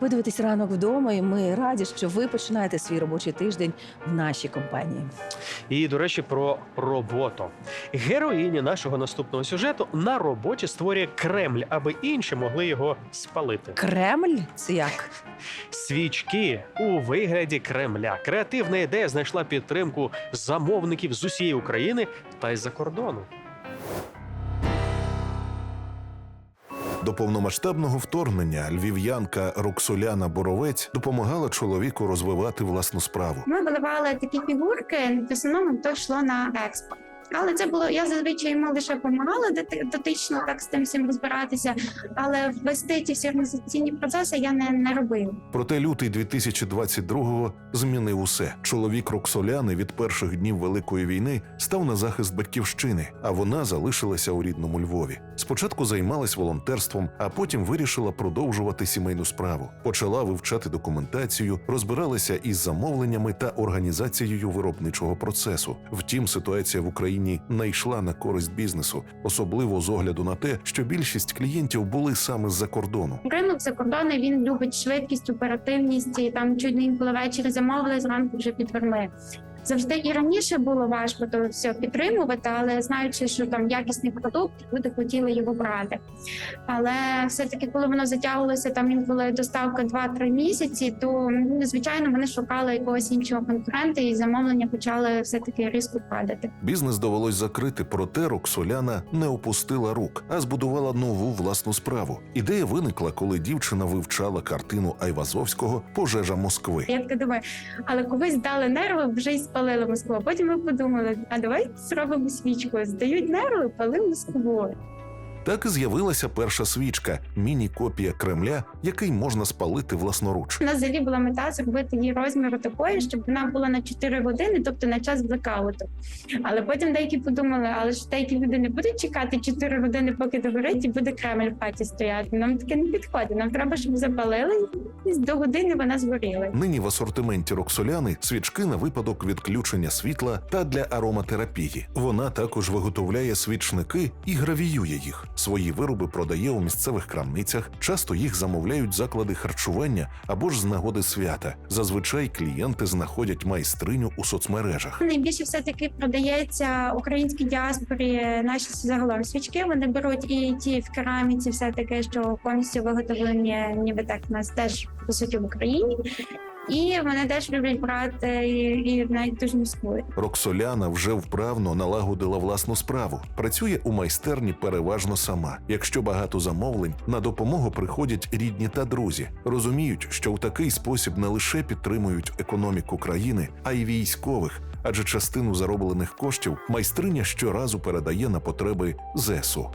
Ви дивитесь ранок вдома, і ми раді, що ви починаєте свій робочий тиждень в нашій компанії. І, до речі, про роботу. Героїня нашого наступного сюжету на роботі створює Кремль, аби інші могли його спалити. Кремль це як? Свічки у вигляді Кремля. Креативна ідея знайшла підтримку замовників з усієї України та й за кордону. До повномасштабного вторгнення львів'янка Роксоляна Боровець допомагала чоловіку розвивати власну справу. Ми виливали такі фігурки, в основному то йшло на експорт. Але це було я зазвичай йому лише допомагала дотично так з тим всім розбиратися, але ввести ті всі організаційні процеси я не, не робила. Проте лютий 2022-го змінив усе. Чоловік Роксоляни від перших днів Великої війни став на захист батьківщини, а вона залишилася у рідному Львові. Спочатку займалась волонтерством, а потім вирішила продовжувати сімейну справу. Почала вивчати документацію, розбиралася із замовленнями та організацією виробничого процесу. Втім, ситуація в Україні не йшла на користь бізнесу, особливо з огляду на те, що більшість клієнтів були саме з-за кордону. Ринок за кордони він любить швидкість, оперативність і там чуть не інколи ввечері замовили, зранку вже підвернули. Завжди і раніше було важко то все підтримувати, але знаючи, що там якісний продукт, люди хотіли його брати. Але все-таки, коли воно затягувалося, там інколи доставка 2-3 місяці, то ну, звичайно вони шукали якогось іншого конкурента, і замовлення почали все таки різко падати. Бізнес довелось закрити, проте Роксоляна не опустила рук, а збудувала нову власну справу. Ідея виникла, коли дівчина вивчала картину Айвазовського Пожежа Москви. Я така думаю, але колись дали нерви, вже й спалили Москву. Потім ми подумали, а давай зробимо свічку. Здають нерви, палимо Москву. Так і з'явилася перша свічка міні-копія Кремля, який можна спалити власноруч. У нас взагалі була мета зробити її розміру такою, щоб вона була на 4 години, тобто на час блекауту. Але потім деякі подумали, але ж деякі люди не будуть чекати 4 години, поки догорить, і буде Кремль в хаті стояти. Нам таке не підходить. Нам треба, щоб запалили і до години вона згоріла. Нині в асортименті Роксоляни свічки на випадок відключення світла та для ароматерапії. Вона також виготовляє свічники і гравіює їх. Свої вироби продає у місцевих крамницях. Часто їх замовляють заклади харчування або ж з нагоди свята. Зазвичай клієнти знаходять майстриню у соцмережах. Найбільше все таки продається українській діаспорі наші загалом свічки. Вони беруть і ті в кераміці, все таке, що повністю виготовлені, ніби так нас теж по суті в Україні. І вони теж люблять брати і, і навіть дуже міськують. Роксоляна вже вправно налагодила власну справу. Працює у майстерні переважно сама. Якщо багато замовлень, на допомогу приходять рідні та друзі. Розуміють, що у такий спосіб не лише підтримують економіку країни, а й військових, адже частину зароблених коштів майстриня щоразу передає на потреби ЗСУ.